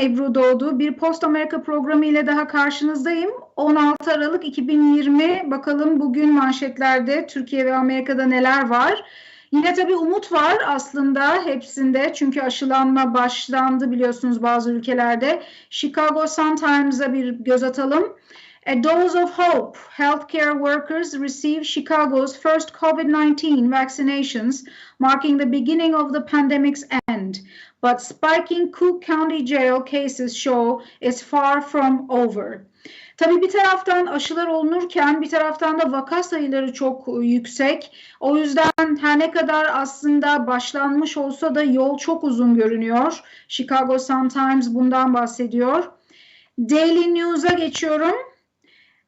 Ebru Doğdu. Bir Post Amerika programı ile daha karşınızdayım. 16 Aralık 2020. Bakalım bugün manşetlerde Türkiye ve Amerika'da neler var? Yine tabii umut var aslında hepsinde. Çünkü aşılanma başlandı biliyorsunuz bazı ülkelerde. Chicago Sun-Times'a bir göz atalım. A dose of hope. Healthcare workers receive Chicago's first COVID-19 vaccinations, marking the beginning of the pandemic's end. But spiking Cook County jail cases show it's far from over. Tabii bir taraftan aşılar olunurken bir taraftan da vaka sayıları çok yüksek. O yüzden her ne kadar aslında başlanmış olsa da yol çok uzun görünüyor. Chicago Sun-Times bundan bahsediyor. Daily News'a geçiyorum.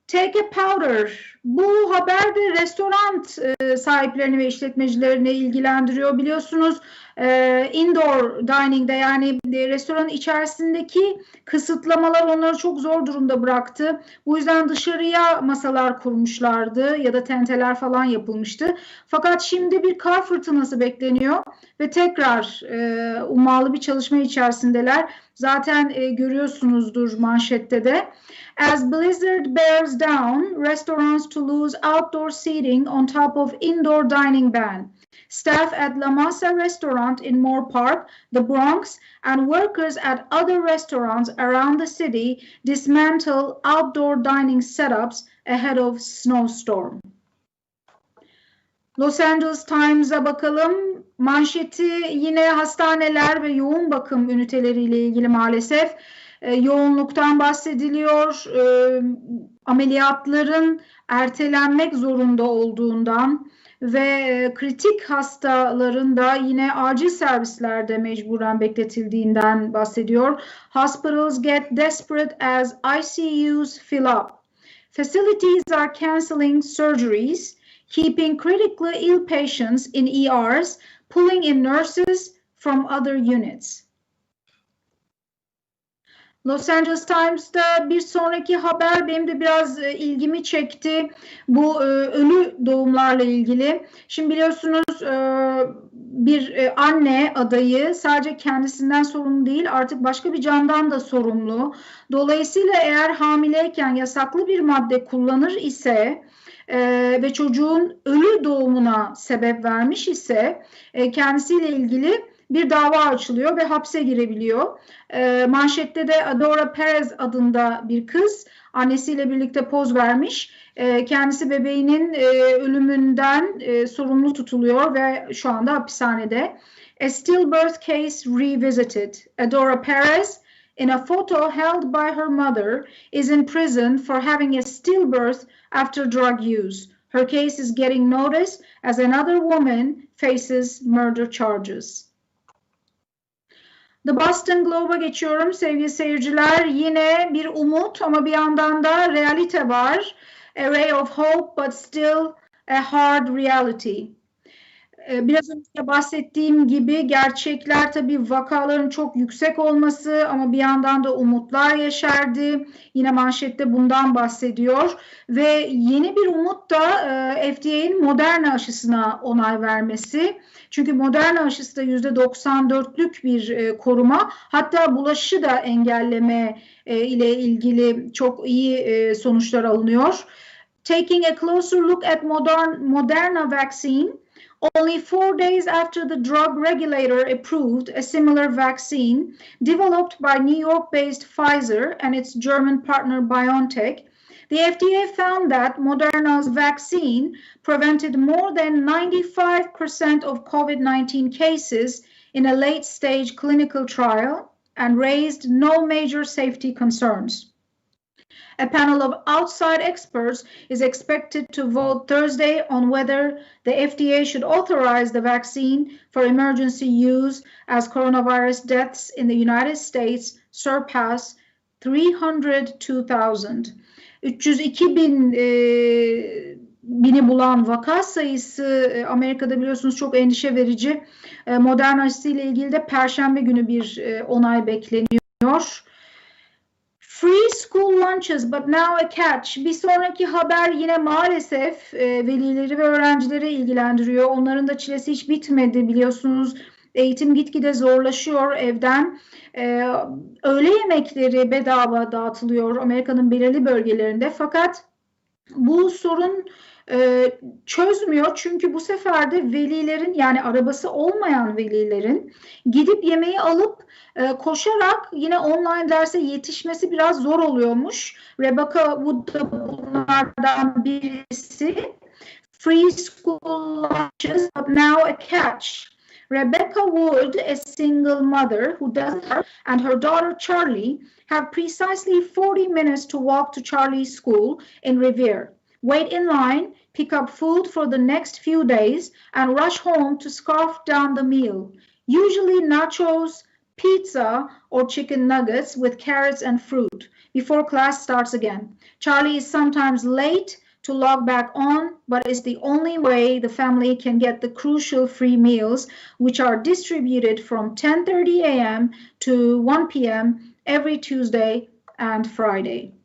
Take a powder. Bu haber de restoran e, sahiplerini ve işletmecilerini ilgilendiriyor. Biliyorsunuz e, indoor dining'de yani e, restoranın içerisindeki kısıtlamalar onları çok zor durumda bıraktı. Bu yüzden dışarıya masalar kurmuşlardı ya da tenteler falan yapılmıştı. Fakat şimdi bir kar fırtınası bekleniyor ve tekrar e, bir çalışma içerisindeler. Zaten e, görüyorsunuzdur manşette de. As blizzard bears down, restaurants to lose outdoor seating on top of indoor dining ban. Staff at La Masa restaurant in Moore Park, the Bronx, and workers at other restaurants around the city dismantle outdoor dining setups ahead of snowstorm. Los Angeles Times'a bakalım. Manşeti yine hastaneler ve yoğun bakım üniteleriyle ilgili maalesef e, yoğunluktan bahsediliyor. E, ameliyatların ertelenmek zorunda olduğundan ve e, kritik hastaların da yine acil servislerde mecburen bekletildiğinden bahsediyor. Hospitals get desperate as ICUs fill up. Facilities are canceling surgeries, keeping critically ill patients in ERs, pulling in nurses from other units. Los Angeles Times'ta bir sonraki haber benim de biraz e, ilgimi çekti. Bu e, ölü doğumlarla ilgili. Şimdi biliyorsunuz e, bir anne adayı sadece kendisinden sorumlu değil artık başka bir candan da sorumlu. Dolayısıyla eğer hamileyken yasaklı bir madde kullanır ise e, ve çocuğun ölü doğumuna sebep vermiş ise e, kendisiyle ilgili bir dava açılıyor ve hapse girebiliyor. E, manşette de Adora Perez adında bir kız annesiyle birlikte poz vermiş. E, kendisi bebeğinin e, ölümünden e, sorumlu tutuluyor ve şu anda hapishanede. A stillbirth case revisited. Adora Perez in a photo held by her mother is in prison for having a stillbirth after drug use. Her case is getting noticed as another woman faces murder charges. The Boston Globe'a geçiyorum sevgili seyirciler. Yine bir umut ama bir yandan da realite var. A ray of hope but still a hard reality. Biraz önce bahsettiğim gibi gerçekler tabii vakaların çok yüksek olması ama bir yandan da umutlar yeşerdi. Yine manşette bundan bahsediyor ve yeni bir umut da FDA'nin Moderna aşısına onay vermesi. Çünkü Moderna aşısı da %94'lük bir koruma hatta bulaşı da engelleme ile ilgili çok iyi sonuçlar alınıyor. Taking a closer look at modern, Moderna vaccine, Only four days after the drug regulator approved a similar vaccine developed by New York based Pfizer and its German partner BioNTech, the FDA found that Moderna's vaccine prevented more than 95% of COVID 19 cases in a late stage clinical trial and raised no major safety concerns. A panel of outside experts is expected to vote Thursday on whether the FDA should authorize the vaccine for emergency use as coronavirus deaths in the United States surpass 302,000. 302 bin bini bulan vaka sayısı Amerika'da biliyorsunuz çok endişe verici. Moderna aşısı ile ilgili de Perşembe günü bir onay bekleniyor. Lunches but now a catch. Bir sonraki haber yine maalesef e, velileri ve öğrencileri ilgilendiriyor. Onların da çilesi hiç bitmedi biliyorsunuz. Eğitim gitgide zorlaşıyor evden. Ee, öğle yemekleri bedava dağıtılıyor Amerika'nın belirli bölgelerinde. Fakat bu sorun e, çözmüyor çünkü bu sefer de velilerin yani arabası olmayan velilerin gidip yemeği alıp e, koşarak yine online derse yetişmesi biraz zor oluyormuş. Rebecca Wood da bunlardan birisi. Free school lunches, but now a catch. Rebecca Wood, a single mother who does her and her daughter Charlie have precisely 40 minutes to walk to Charlie's school in Revere. Wait in line, pick up food for the next few days, and rush home to scarf down the meal. Usually nachos, pizza, or chicken nuggets with carrots and fruit before class starts again. Charlie is sometimes late to log back on, but it's the only way the family can get the crucial free meals, which are distributed from 10:30 a.m. to 1 p.m. every Tuesday and Friday.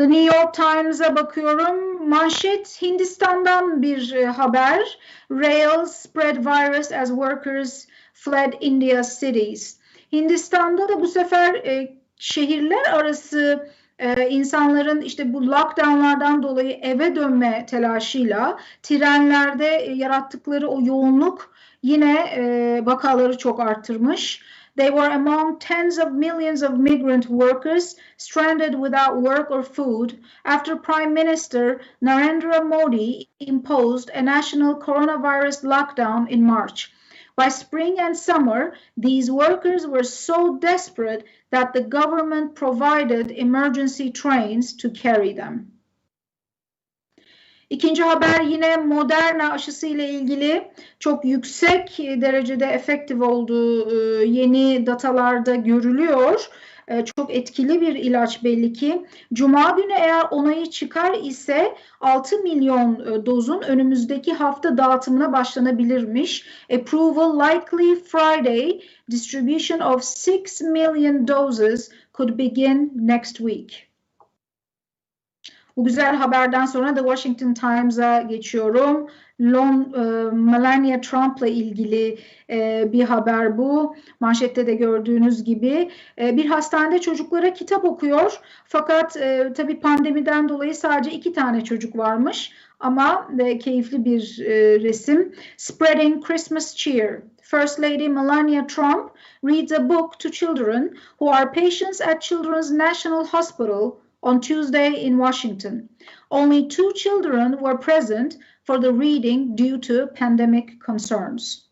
The New York Times'a bakıyorum. Manşet Hindistan'dan bir e, haber. Rails spread virus as workers fled India cities. Hindistan'da da bu sefer e, şehirler arası e, insanların işte bu lockdownlardan dolayı eve dönme telaşıyla trenlerde e, yarattıkları o yoğunluk yine e, vakaları çok arttırmış. They were among tens of millions of migrant workers stranded without work or food after Prime Minister Narendra Modi imposed a national coronavirus lockdown in March. By spring and summer, these workers were so desperate that the government provided emergency trains to carry them. İkinci haber yine Moderna aşısı ile ilgili çok yüksek derecede efektif olduğu e, yeni datalarda görülüyor. E, çok etkili bir ilaç belli ki. Cuma günü eğer onayı çıkar ise 6 milyon e, dozun önümüzdeki hafta dağıtımına başlanabilirmiş. Approval likely Friday. Distribution of 6 million doses could begin next week. Bu güzel haberden sonra The Washington Times'a geçiyorum. Lon, e, Melania Trump'la ilgili e, bir haber bu. Manşette de gördüğünüz gibi. E, bir hastanede çocuklara kitap okuyor. Fakat e, tabii pandemiden dolayı sadece iki tane çocuk varmış. Ama e, keyifli bir e, resim. Spreading Christmas Cheer. First Lady Melania Trump reads a book to children who are patients at Children's National Hospital on Tuesday in Washington. Only two children were present for the reading due to pandemic concerns.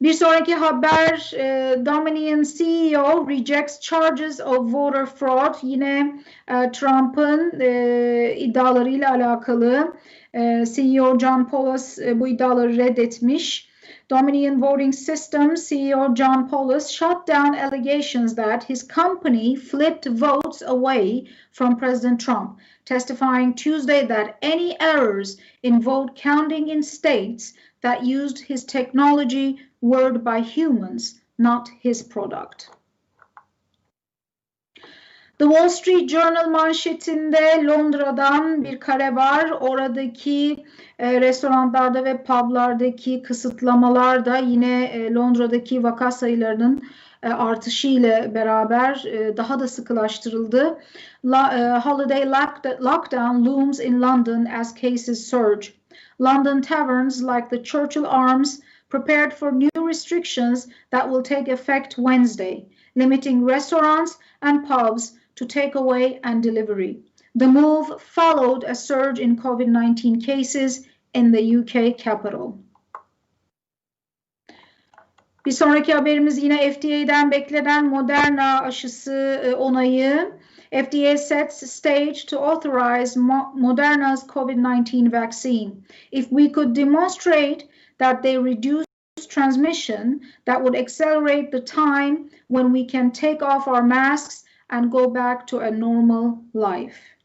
Bir sonraki haber e, Dominion CEO rejects charges of voter fraud. Yine e, Trump'ın e, iddialarıyla alakalı e, CEO John Paulos e, bu iddiaları reddetmiş. Dominion Voting Systems CEO John Polis shut down allegations that his company flipped votes away from President Trump, testifying Tuesday that any errors in vote counting in states that used his technology were by humans, not his product. The Wall Street Journal manşetinde Londra'dan bir kare var. Oradaki e, restoranlarda ve publardaki kısıtlamalar da yine e, Londra'daki vaka sayılarının e, artışı ile beraber e, daha da sıkılaştırıldı. La, e, holiday lockdown looms in London as cases surge. London taverns like the Churchill Arms prepared for new restrictions that will take effect Wednesday, limiting restaurants and pubs to takeaway and delivery. The move followed a surge in COVID 19 cases in the UK capital. Bir sonraki haberimiz yine FDA'den beklenen Moderna aşısı onayı. FDA sets stage to authorize Moderna's COVID-19 vaccine. If we could demonstrate that they reduce transmission, that would accelerate the time when we can take off our masks and go back to a normal life.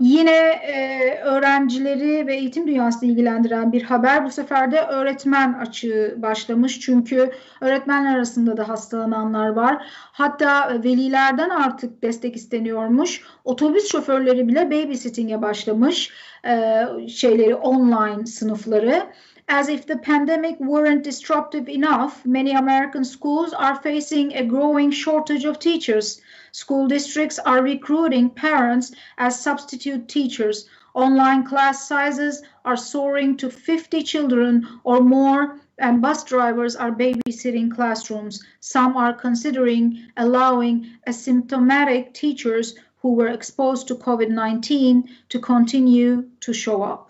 Yine e, öğrencileri ve eğitim dünyasını ilgilendiren bir haber. Bu sefer de öğretmen açığı başlamış. Çünkü öğretmenler arasında da hastalananlar var. Hatta velilerden artık destek isteniyormuş. Otobüs şoförleri bile babysitting'e başlamış. E, şeyleri online sınıfları. As if the pandemic weren't disruptive enough, many American schools are facing a growing shortage of teachers. School districts are recruiting parents as substitute teachers. Online class sizes are soaring to 50 children or more, and bus drivers are babysitting classrooms. Some are considering allowing asymptomatic teachers who were exposed to COVID 19 to continue to show up.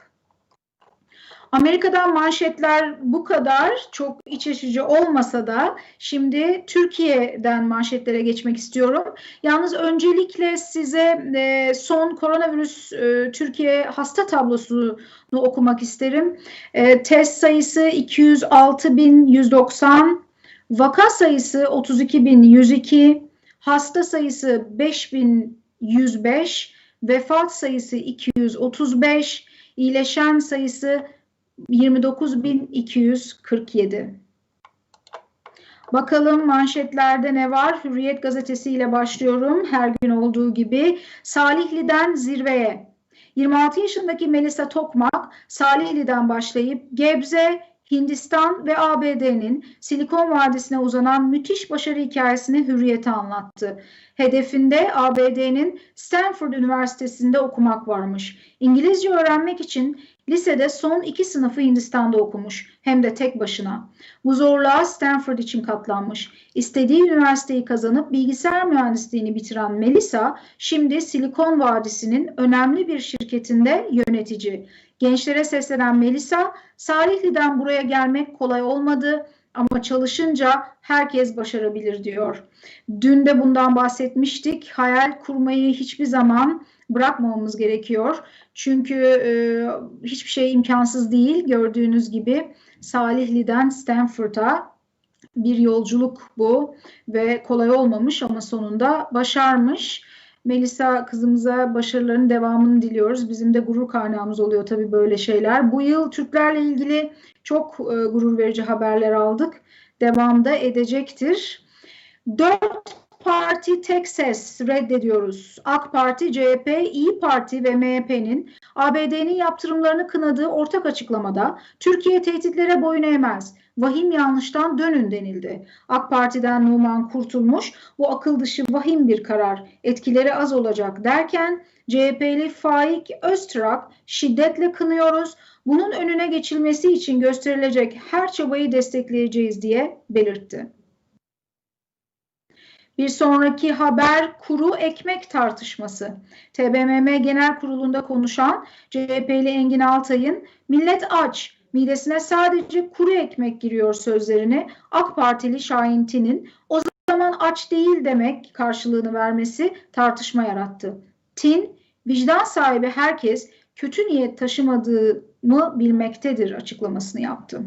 Amerika'dan manşetler bu kadar çok iç açıcı olmasa da şimdi Türkiye'den manşetlere geçmek istiyorum. Yalnız öncelikle size e, son koronavirüs e, Türkiye hasta tablosunu okumak isterim. E, test sayısı 206.190, vaka sayısı 32.102, hasta sayısı 5.105, vefat sayısı 235, iyileşen sayısı 29.247. Bakalım manşetlerde ne var? Hürriyet gazetesiyle başlıyorum. Her gün olduğu gibi Salihli'den zirveye. 26 yaşındaki Melisa Tokmak Salihli'den başlayıp Gebze, Hindistan ve ABD'nin Silikon Vadisi'ne uzanan müthiş başarı hikayesini Hürriyet'e anlattı. Hedefinde ABD'nin Stanford Üniversitesi'nde okumak varmış. İngilizce öğrenmek için lisede son iki sınıfı Hindistan'da okumuş. Hem de tek başına. Bu zorluğa Stanford için katlanmış. İstediği üniversiteyi kazanıp bilgisayar mühendisliğini bitiren Melissa, şimdi Silikon Vadisi'nin önemli bir şirketinde yönetici. Gençlere seslenen Melisa, Salihli'den buraya gelmek kolay olmadı ama çalışınca herkes başarabilir diyor. Dün de bundan bahsetmiştik. Hayal kurmayı hiçbir zaman bırakmamamız gerekiyor. Çünkü e, hiçbir şey imkansız değil. Gördüğünüz gibi Salihli'den Stanford'a bir yolculuk bu ve kolay olmamış ama sonunda başarmış. Melisa kızımıza başarıların devamını diliyoruz. Bizim de gurur kaynağımız oluyor tabii böyle şeyler. Bu yıl Türklerle ilgili çok e, gurur verici haberler aldık. Devamda edecektir. Dört parti tek ses reddediyoruz. AK Parti, CHP, İyi Parti ve MHP'nin ABD'nin yaptırımlarını kınadığı ortak açıklamada Türkiye tehditlere boyun eğmez vahim yanlıştan dönün denildi. AK Parti'den Numan Kurtulmuş bu akıl dışı vahim bir karar etkileri az olacak derken CHP'li Faik Öztrak şiddetle kınıyoruz. Bunun önüne geçilmesi için gösterilecek her çabayı destekleyeceğiz diye belirtti. Bir sonraki haber kuru ekmek tartışması. TBMM Genel Kurulu'nda konuşan CHP'li Engin Altay'ın millet aç, midesine sadece kuru ekmek giriyor sözlerini AK Partili Şahin Tin'in o zaman aç değil demek karşılığını vermesi tartışma yarattı. Tin, vicdan sahibi herkes kötü niyet taşımadığımı bilmektedir açıklamasını yaptı.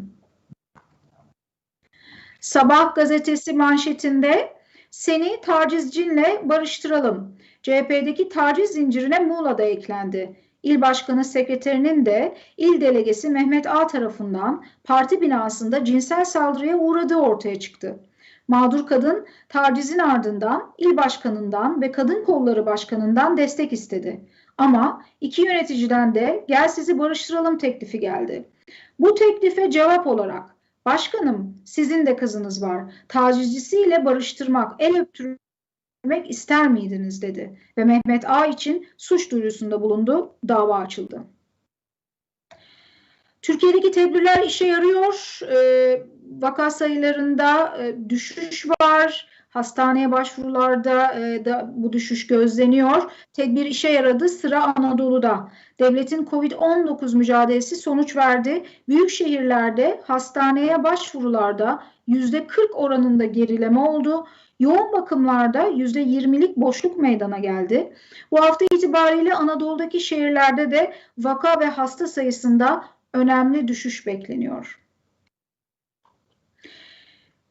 Sabah gazetesi manşetinde seni tacizcinle barıştıralım. CHP'deki taciz zincirine Muğla da eklendi. İl Başkanı Sekreterinin de il delegesi Mehmet A tarafından parti binasında cinsel saldırıya uğradığı ortaya çıktı. Mağdur kadın tacizin ardından il başkanından ve kadın kolları başkanından destek istedi. Ama iki yöneticiden de gel sizi barıştıralım teklifi geldi. Bu teklife cevap olarak başkanım sizin de kızınız var tacizcisiyle barıştırmak, el öptürmek ister miydiniz dedi ve Mehmet A için suç duyurusunda bulundu, dava açıldı. Türkiye'deki tedbirler işe yarıyor. E, vaka sayılarında e, düşüş var. Hastaneye başvurularda e, da bu düşüş gözleniyor. Tedbir işe yaradı. Sıra Anadolu'da. Devletin Covid-19 mücadelesi sonuç verdi. Büyük şehirlerde hastaneye başvurularda %40 oranında gerileme oldu. Yoğun bakımlarda %20'lik boşluk meydana geldi. Bu hafta itibariyle Anadolu'daki şehirlerde de vaka ve hasta sayısında önemli düşüş bekleniyor.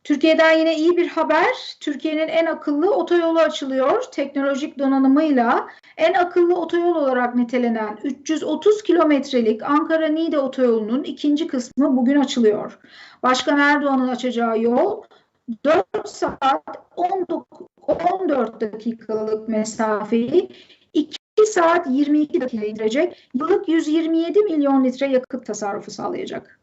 Türkiye'den yine iyi bir haber. Türkiye'nin en akıllı otoyolu açılıyor. Teknolojik donanımıyla En akıllı otoyol olarak nitelenen 330 kilometrelik Ankara-Niğde otoyolunun ikinci kısmı bugün açılıyor. Başkan Erdoğan'ın açacağı yol 4 saat 14 dakikalık mesafeyi 2 saat 22 dakika indirecek. Yıllık 127 milyon litre yakıt tasarrufu sağlayacak.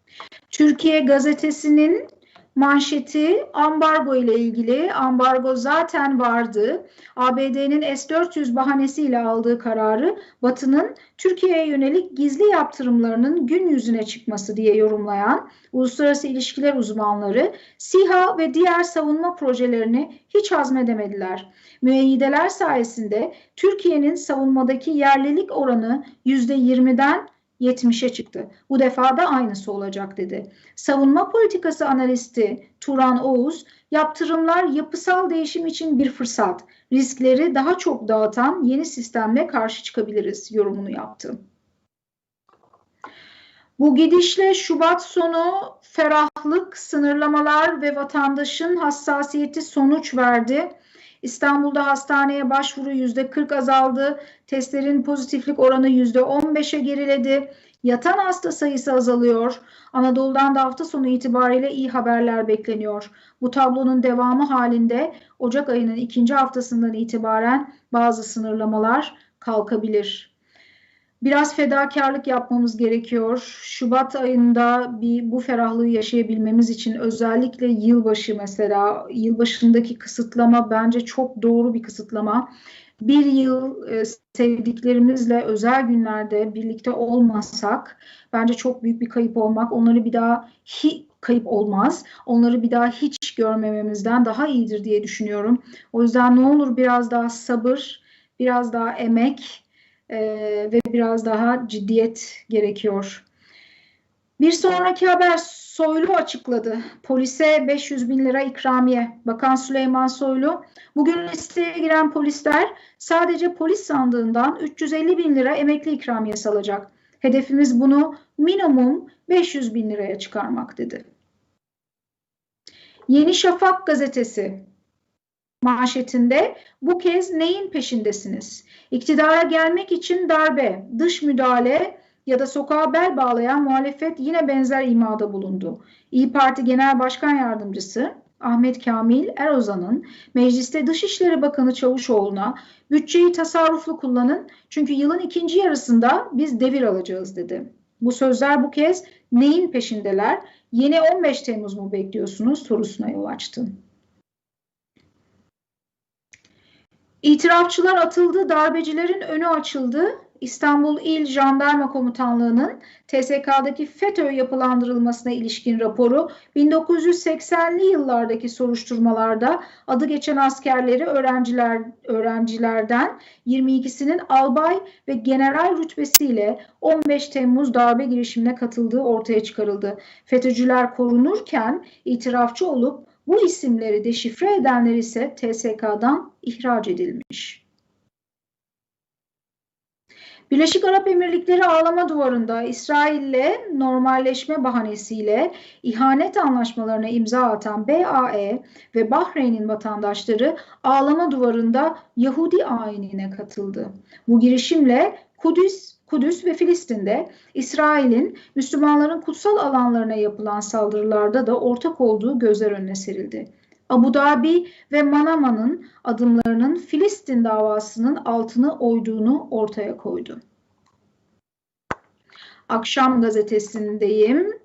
Türkiye gazetesinin manşeti ambargo ile ilgili. Ambargo zaten vardı. ABD'nin S-400 bahanesiyle aldığı kararı Batı'nın Türkiye'ye yönelik gizli yaptırımlarının gün yüzüne çıkması diye yorumlayan uluslararası ilişkiler uzmanları SİHA ve diğer savunma projelerini hiç hazmedemediler. Müeyyideler sayesinde Türkiye'nin savunmadaki yerlilik oranı %20'den 70'e çıktı. Bu defa da aynısı olacak dedi. Savunma politikası analisti Turan Oğuz, yaptırımlar yapısal değişim için bir fırsat. Riskleri daha çok dağıtan yeni sistemle karşı çıkabiliriz yorumunu yaptı. Bu gidişle Şubat sonu ferahlık, sınırlamalar ve vatandaşın hassasiyeti sonuç verdi. İstanbul'da hastaneye başvuru yüzde 40 azaldı. Testlerin pozitiflik oranı yüzde 15'e geriledi. Yatan hasta sayısı azalıyor. Anadolu'dan da hafta sonu itibariyle iyi haberler bekleniyor. Bu tablonun devamı halinde Ocak ayının ikinci haftasından itibaren bazı sınırlamalar kalkabilir biraz fedakarlık yapmamız gerekiyor. Şubat ayında bir bu ferahlığı yaşayabilmemiz için özellikle yılbaşı mesela yılbaşındaki kısıtlama bence çok doğru bir kısıtlama. Bir yıl e, sevdiklerimizle özel günlerde birlikte olmasak bence çok büyük bir kayıp olmak. Onları bir daha hi, kayıp olmaz. Onları bir daha hiç görmememizden daha iyidir diye düşünüyorum. O yüzden ne olur biraz daha sabır, biraz daha emek, e, ve biraz daha ciddiyet gerekiyor. Bir sonraki haber Soylu açıkladı. Polise 500 bin lira ikramiye. Bakan Süleyman Soylu, bugün listeye giren polisler sadece polis sandığından 350 bin lira emekli ikramiyesi alacak. Hedefimiz bunu minimum 500 bin liraya çıkarmak dedi. Yeni Şafak gazetesi manşetinde bu kez neyin peşindesiniz? İktidara gelmek için darbe, dış müdahale ya da sokağa bel bağlayan muhalefet yine benzer imada bulundu. İyi Parti Genel Başkan Yardımcısı Ahmet Kamil Erozan'ın mecliste Dışişleri Bakanı Çavuşoğlu'na bütçeyi tasarruflu kullanın çünkü yılın ikinci yarısında biz devir alacağız dedi. Bu sözler bu kez neyin peşindeler? Yeni 15 Temmuz mu bekliyorsunuz sorusuna yol açtı. İtirafçılar atıldı, darbecilerin önü açıldı. İstanbul İl Jandarma Komutanlığı'nın TSK'daki FETÖ yapılandırılmasına ilişkin raporu 1980'li yıllardaki soruşturmalarda adı geçen askerleri öğrenciler öğrencilerden 22'sinin albay ve general rütbesiyle 15 Temmuz darbe girişimine katıldığı ortaya çıkarıldı. FETÖ'cüler korunurken itirafçı olup bu isimleri deşifre edenler ise TSK'dan ihraç edilmiş. Birleşik Arap Emirlikleri ağlama duvarında İsrail'le normalleşme bahanesiyle ihanet anlaşmalarına imza atan BAE ve Bahreyn'in vatandaşları ağlama duvarında Yahudi ayinine katıldı. Bu girişimle Kudüs Kudüs ve Filistin'de İsrail'in Müslümanların kutsal alanlarına yapılan saldırılarda da ortak olduğu gözler önüne serildi. Abu Dhabi ve Manama'nın adımlarının Filistin davasının altını oyduğunu ortaya koydu. Akşam gazetesindeyim.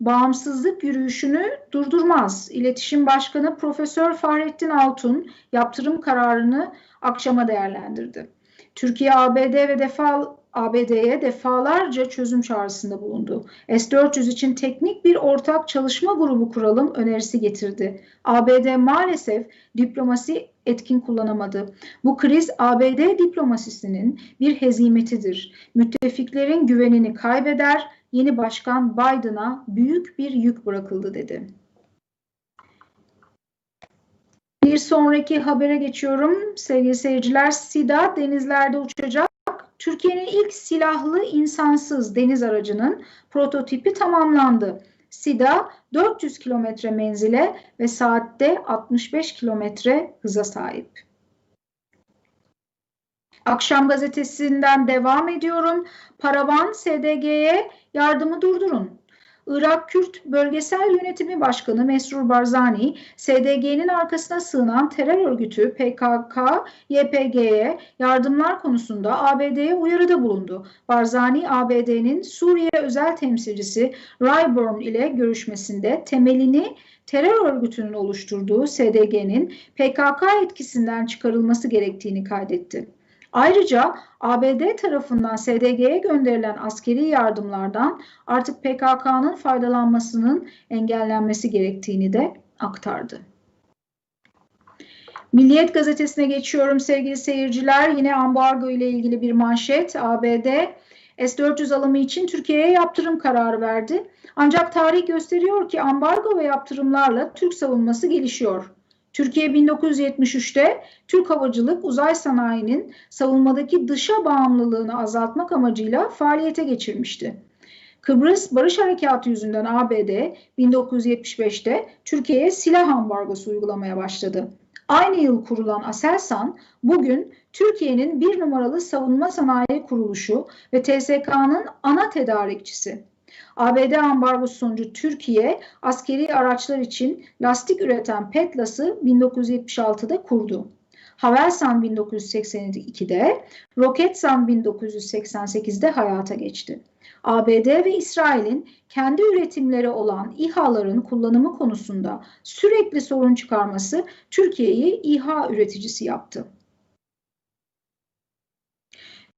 Bağımsızlık yürüyüşünü durdurmaz. İletişim Başkanı Profesör Fahrettin Altun yaptırım kararını akşama değerlendirdi. Türkiye, ABD ve defa ABD'ye defalarca çözüm çağrısında bulundu. S-400 için teknik bir ortak çalışma grubu kuralım önerisi getirdi. ABD maalesef diplomasi etkin kullanamadı. Bu kriz ABD diplomasisinin bir hezimetidir. Müttefiklerin güvenini kaybeder, yeni başkan Biden'a büyük bir yük bırakıldı dedi. Bir sonraki habere geçiyorum sevgili seyirciler. SIDA denizlerde uçacak. Türkiye'nin ilk silahlı insansız deniz aracının prototipi tamamlandı. SIDA 400 kilometre menzile ve saatte 65 kilometre hıza sahip. Akşam gazetesinden devam ediyorum. Paravan SDG'ye yardımı durdurun. Irak Kürt Bölgesel Yönetimi Başkanı Mesrur Barzani, SDG'nin arkasına sığınan terör örgütü PKK, YPG'ye yardımlar konusunda ABD'ye uyarıda bulundu. Barzani, ABD'nin Suriye özel temsilcisi Rayburn ile görüşmesinde temelini terör örgütünün oluşturduğu SDG'nin PKK etkisinden çıkarılması gerektiğini kaydetti. Ayrıca ABD tarafından SDG'ye gönderilen askeri yardımlardan artık PKK'nın faydalanmasının engellenmesi gerektiğini de aktardı. Milliyet gazetesine geçiyorum sevgili seyirciler. Yine ambargo ile ilgili bir manşet. ABD S-400 alımı için Türkiye'ye yaptırım kararı verdi. Ancak tarih gösteriyor ki ambargo ve yaptırımlarla Türk savunması gelişiyor. Türkiye 1973'te Türk havacılık uzay sanayinin savunmadaki dışa bağımlılığını azaltmak amacıyla faaliyete geçirmişti. Kıbrıs Barış Harekatı yüzünden ABD 1975'te Türkiye'ye silah ambargosu uygulamaya başladı. Aynı yıl kurulan Aselsan bugün Türkiye'nin bir numaralı savunma sanayi kuruluşu ve TSK'nın ana tedarikçisi. ABD ambargosu sonucu Türkiye askeri araçlar için lastik üreten Petlas'ı 1976'da kurdu. Havelsan 1982'de, Roketsan 1988'de hayata geçti. ABD ve İsrail'in kendi üretimleri olan İHA'ların kullanımı konusunda sürekli sorun çıkarması Türkiye'yi İHA üreticisi yaptı.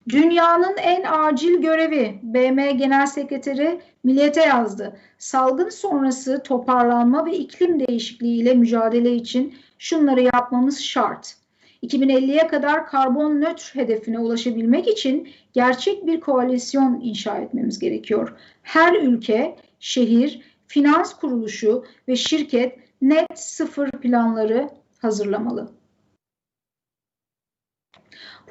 Dünyanın en acil görevi BM Genel Sekreteri Milliyete yazdı. Salgın sonrası toparlanma ve iklim değişikliği ile mücadele için şunları yapmamız şart. 2050'ye kadar karbon nötr hedefine ulaşabilmek için gerçek bir koalisyon inşa etmemiz gerekiyor. Her ülke, şehir, finans kuruluşu ve şirket net sıfır planları hazırlamalı.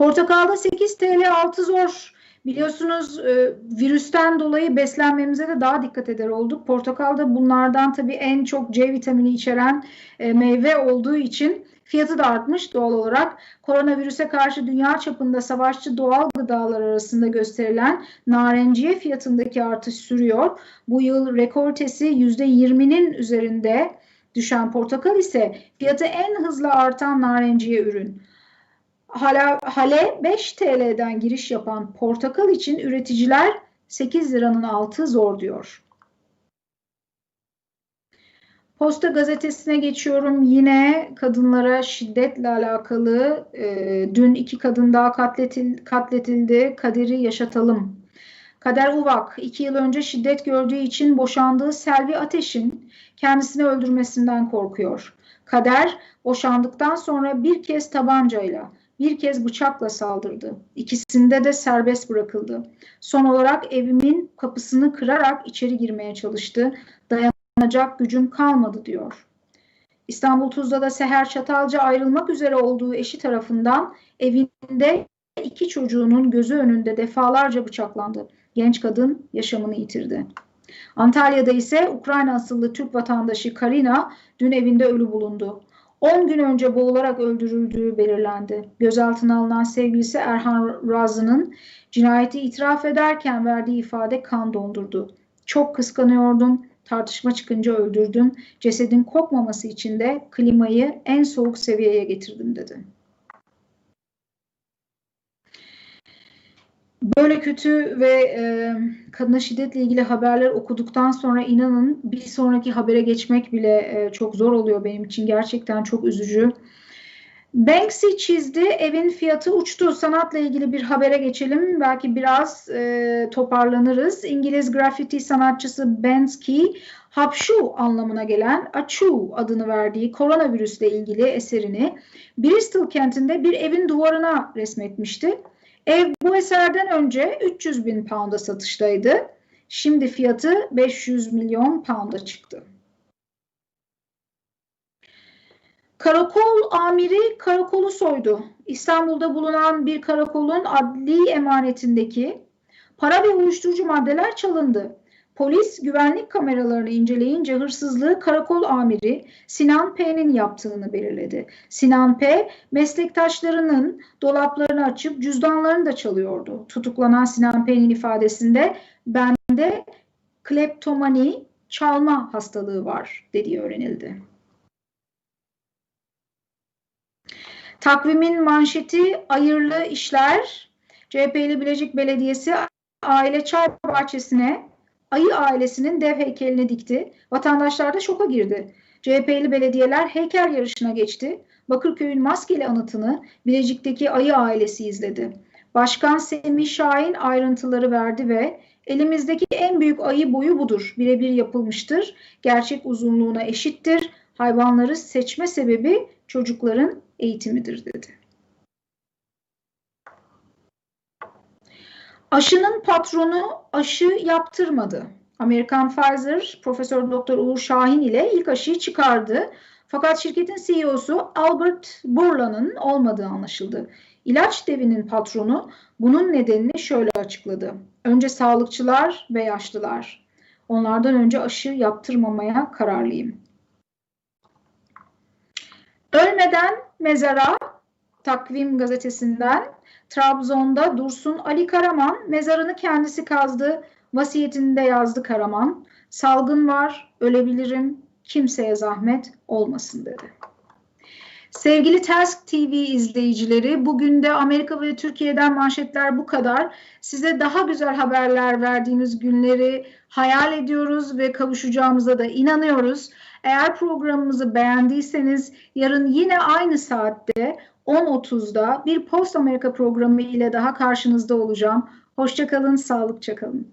Portakalda 8 TL altı zor. Biliyorsunuz e, virüsten dolayı beslenmemize de daha dikkat eder olduk. Portakalda bunlardan tabii en çok C vitamini içeren e, meyve olduğu için fiyatı da artmış doğal olarak. Koronavirüse karşı dünya çapında savaşçı doğal gıdalar arasında gösterilen narenciye fiyatındaki artış sürüyor. Bu yıl rekortesi %20'nin üzerinde düşen portakal ise fiyatı en hızlı artan narenciye ürün. Hala, hale 5 TL'den giriş yapan portakal için üreticiler 8 liranın altı zor diyor. Posta gazetesine geçiyorum. Yine kadınlara şiddetle alakalı e, dün iki kadın daha katletil, katletildi. Kaderi yaşatalım. Kader Uvak iki yıl önce şiddet gördüğü için boşandığı Selvi Ateş'in kendisini öldürmesinden korkuyor. Kader boşandıktan sonra bir kez tabancayla bir kez bıçakla saldırdı. İkisinde de serbest bırakıldı. Son olarak evimin kapısını kırarak içeri girmeye çalıştı. Dayanacak gücüm kalmadı diyor. İstanbul Tuzla'da Seher Çatalca ayrılmak üzere olduğu eşi tarafından evinde iki çocuğunun gözü önünde defalarca bıçaklandı. Genç kadın yaşamını yitirdi. Antalya'da ise Ukrayna asıllı Türk vatandaşı Karina dün evinde ölü bulundu. 10 gün önce boğularak öldürüldüğü belirlendi. Gözaltına alınan sevgilisi Erhan Razı'nın cinayeti itiraf ederken verdiği ifade kan dondurdu. Çok kıskanıyordum, tartışma çıkınca öldürdüm. Cesedin kokmaması için de klimayı en soğuk seviyeye getirdim dedi. Böyle kötü ve e, kadına şiddetle ilgili haberler okuduktan sonra inanın bir sonraki habere geçmek bile e, çok zor oluyor benim için. Gerçekten çok üzücü. Banksy çizdi, evin fiyatı uçtu. Sanatla ilgili bir habere geçelim. Belki biraz e, toparlanırız. İngiliz grafiti sanatçısı Banksy, hapşu anlamına gelen Achu adını verdiği koronavirüsle ilgili eserini Bristol kentinde bir evin duvarına resmetmişti. Ev bu eserden önce 300 bin pound'a satıştaydı. Şimdi fiyatı 500 milyon pound'a çıktı. Karakol amiri karakolu soydu. İstanbul'da bulunan bir karakolun adli emanetindeki para ve uyuşturucu maddeler çalındı. Polis güvenlik kameralarını inceleyince hırsızlığı karakol amiri Sinan P'nin yaptığını belirledi. Sinan P meslektaşlarının dolaplarını açıp cüzdanlarını da çalıyordu. Tutuklanan Sinan P'nin ifadesinde bende kleptomani çalma hastalığı var dediği öğrenildi. Takvimin manşeti hayırlı işler. CHP'li Bilecik Belediyesi aile çay bahçesine ayı ailesinin dev heykelini dikti. Vatandaşlar da şoka girdi. CHP'li belediyeler heykel yarışına geçti. Bakırköy'ün maskeli anıtını Bilecik'teki ayı ailesi izledi. Başkan Semih Şahin ayrıntıları verdi ve elimizdeki en büyük ayı boyu budur. Birebir yapılmıştır. Gerçek uzunluğuna eşittir. Hayvanları seçme sebebi çocukların eğitimidir dedi. Aşının patronu aşı yaptırmadı. Amerikan Pfizer Profesör Doktor Uğur Şahin ile ilk aşıyı çıkardı. Fakat şirketin CEO'su Albert Bourla'nın olmadığı anlaşıldı. İlaç devinin patronu bunun nedenini şöyle açıkladı. Önce sağlıkçılar ve yaşlılar. Onlardan önce aşı yaptırmamaya kararlıyım. Ölmeden mezara Takvim gazetesinden Trabzon'da Dursun Ali Karaman mezarını kendisi kazdı. Vasiyetinde yazdı Karaman. Salgın var, ölebilirim, kimseye zahmet olmasın dedi. Sevgili Task TV izleyicileri, bugün de Amerika ve Türkiye'den manşetler bu kadar. Size daha güzel haberler verdiğimiz günleri hayal ediyoruz ve kavuşacağımıza da inanıyoruz. Eğer programımızı beğendiyseniz yarın yine aynı saatte 10.30'da bir Post Amerika programı ile daha karşınızda olacağım. Hoşçakalın, sağlıkça kalın.